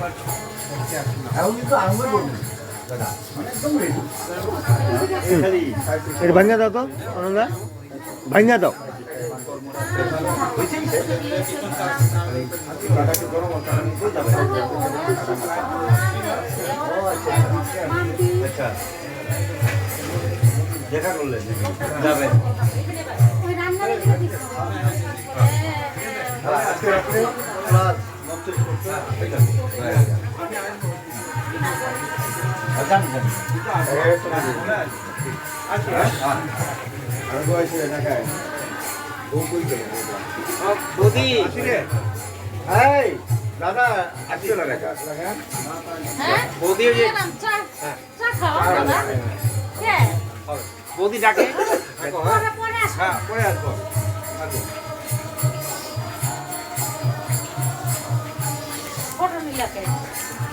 এখন কিন্তু আঙুল বলুন দাদা মানে একদম রেডি এটা ভাঙা দাও তো আনন্দা ভাঙা দাও দেখা করলেন যাবে। আজকে রাত্রে দাদা আসছে না দেখা হ্যাঁ? বৌদি ওই যে- দিয়ে দাম, চা খাওয়া দাদা কে বৌদি ডাকে। পরে পরে আসো হ্যাঁ পরে আসব।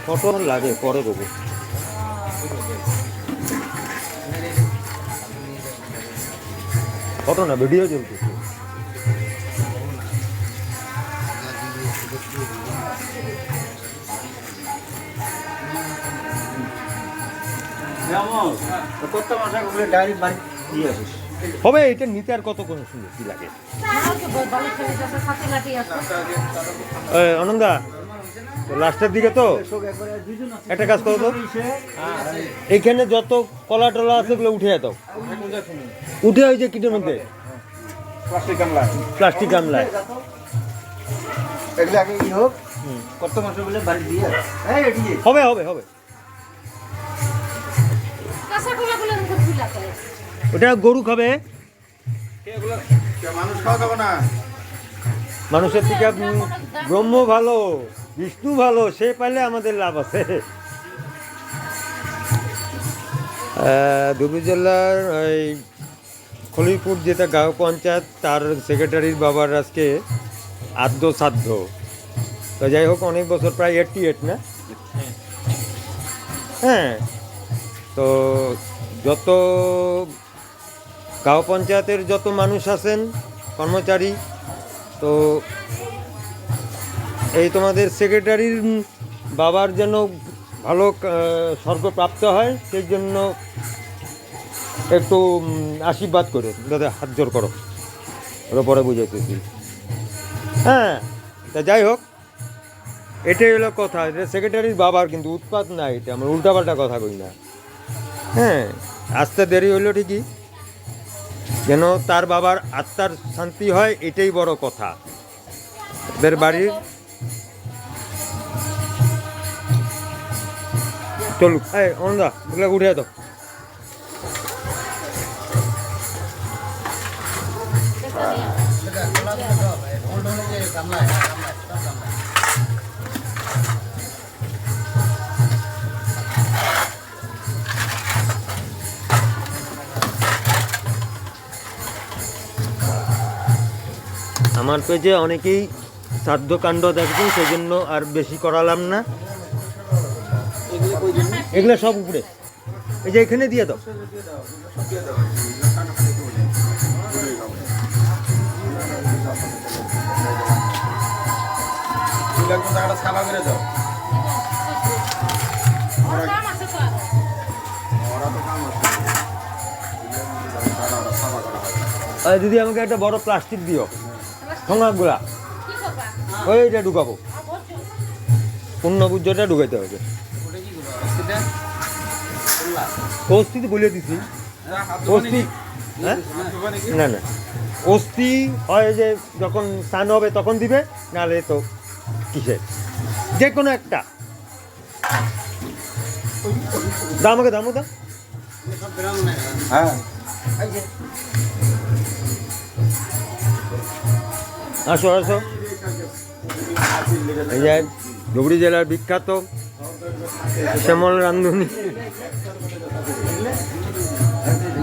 ফটো লাগে পরে দেবো। ফটো না ভিডিও চলতেছে হবে এটা নিতে আর কত কোন সুন্দর কি লাগে আনন্দা লাস্টের দিকে তো? একটা কাজ করো তো। এইখানে যত কলা টলা আছে ওগুলো উঠে যেত উঠে ওই যে কিটের মধ্যে। প্লাস্টিক গামলা। প্লাস্টিক গামলায় এগুলো আগে কি হোক কত মাসে বলে বাড়ি দিয়ে আস। এই এটি হবে হবে হবে। ওটা গরু খাবে। মানুষ খাওয়া যাবে না? মানুষের থেকে ব্রহ্ম ভালো। বিষ্ণু ভালো সে পাইলে আমাদের লাভ আছে। আহ, জেলার এই খলিপুর যেটা গাঁও পঞ্চায়েত তার সেক্রেটারির বাবার আজকে আদ্য সাধ্য তো যাই হোক অনেক বছর প্রায় এইটটি এইট না হ্যাঁ তো যত গাঁও পঞ্চায়েতের যত মানুষ আছেন কর্মচারী তো এই তোমাদের সেক্রেটারির বাবার যেন ভালো স্বর্গপ্রাপ্ত হয়, সেই জন্য একটু আশীর্বাদ করো। দাদা, হাত জোর করো। ওর পরে বুঝাইতেছি। হ্যাঁ তা যাই হোক, এটাই হলো কথা। এটা সেক্রেটারির বাবার, কিন্তু উৎপাত নাই এটা। আমরা উল্টাপাল্টা কথা কই না। হ্যাঁ আসতে দেরি হইল ঠিকই। যেন তার বাবার আত্মার শান্তি হয়, এটাই বড় কথা। ওদের বাড়ির চলুক এই অনদা ওগুলো উঠে দাও আমার পেজে অনেকেই শ্রাদ্ধ কাণ্ড দেখবেন সেই জন্য আর বেশি করালাম না। এগুলো সব উপরে। এই যে এখানে দিয়ে দাও। করে আরও। দিদি আমাকে একটা বড় প্লাস্টিক দিও। ঠোঙাগুলা ওইটা ঢুকাবো। পূর্ণ পুজোটা ঢুকাইতে হবে। অস্থি তো বলে দিছি। অস্থি হ্যাঁ? না না। অস্থি হয় যে যখন স্নান হবে তখন দিবে নাহলে তো কিসে? যে কোনো একটা। দাম আমাকে দামও দাম হ্যাঁ। আসো আসো। এই যে ধুবড়ি জেলার বিখ্যাত শ্যামল রান্ধুনি।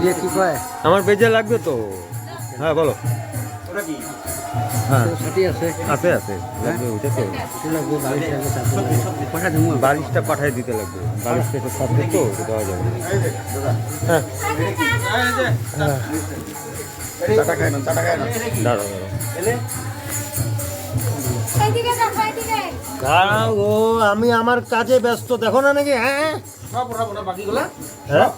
ইয়ে কি কয়? আমার বেজে লাগবে তো। হ্যাঁ বলো। ওরা কি? হ্যাঁ। আছে। লাগবে তো। বালিশটা পাঠাই দিতে লাগবে। বালিশটা তো সাথে তো দেওয়া যাবে না। হ্যাঁ। কারণ ও আমি আমার কাজে ব্যস্ত দেখো না নাকি হ্যাঁ সব ওঠাবো না বাকিগুলা হ্যাঁ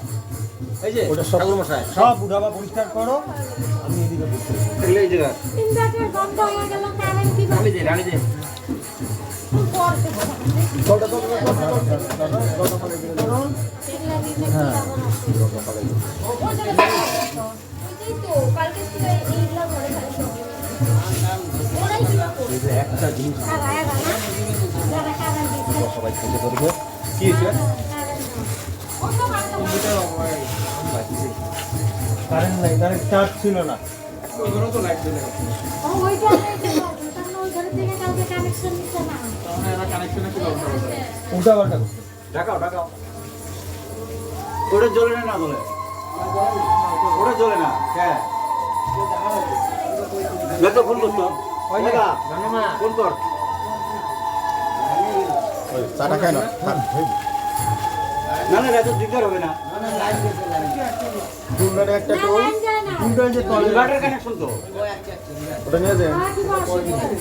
এই যে ওটা সব মশাই সব উঠাবা পরিষ্কার করো আমি এদিকে বসে এই জায়গা ইনভার্টার বন্ধ হয়ে গেল কারেন্ট কি রানি দে রানি দে একটা জিনিস সবাই খেতে পারবে। কি হয়েছে? কারেন্ট নাই কারেন্ট চার্জ ছিল না। উল্টা পাল্টা। ঢাকাও ঢাকাও ওটা জ্বলে না জ্বলে। ওটা জ্বলে না হ্যাঁ। তো ফোন করতো। ফোন কর। চাটা খায় না না না দিকদার হবে না। টুলটারে একটা টোল। যে কানেকশন তো। ওটা নিয়ে যায় আর কি বসে দেখলে